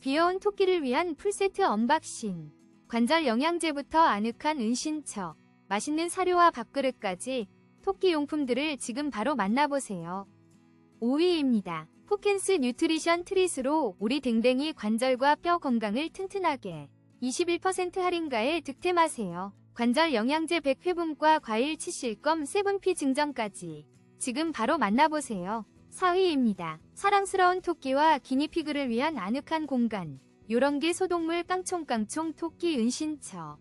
귀여운 토끼를 위한 풀세트 언박싱. 관절 영양제부터 아늑한 은신처, 맛있는 사료와 밥그릇까지 토끼 용품들을 지금 바로 만나보세요. 5위입니다. 포켄스 뉴트리션 트릿으로 우리 댕댕이 관절과 뼈 건강을 튼튼하게 21% 할인가에 득템하세요. 관절 영양제 100회분과 과일 치실검 세븐피 증정까지 지금 바로 만나보세요. 4위입니다. 사랑스러운 토끼와 기니피그를 위한 아늑한 공간 요런게 소동물 깡총깡총 토끼 은신처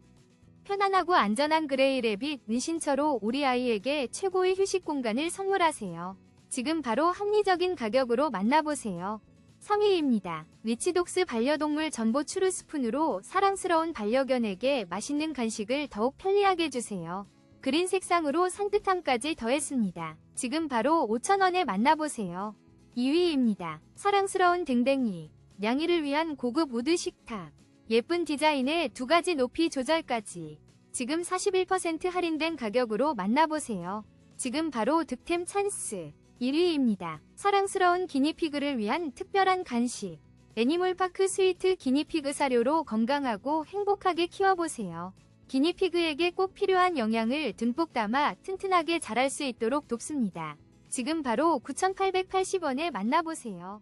편안하고 안전한 그레이 레빗 은신처로 우리 아이에게 최고의 휴식 공간을 선물하세요. 지금 바로 합리적인 가격으로 만나보세요. 3위입니다. 리치독스 반려동물 전보 추르 스푼으로 사랑스러운 반려견에게 맛있는 간식을 더욱 편리하게 해주세요. 그린 색상으로 산뜻함까지 더했습니다. 지금 바로 5,000원에 만나보세요. 2위입니다. 사랑스러운 댕댕이, 냥이를 위한 고급 우드 식탁, 예쁜 디자인의 두 가지 높이 조절까지 지금 41% 할인된 가격으로 만나보세요. 지금 바로 득템 찬스. 1위입니다. 사랑스러운 기니피그를 위한 특별한 간식. 애니멀파크 스위트 기니피그 사료로 건강하고 행복하게 키워보세요. 기니피그에게 꼭 필요한 영양을 듬뿍 담아 튼튼하게 자랄 수 있도록 돕습니다. 지금 바로 9,880원에 만나보세요.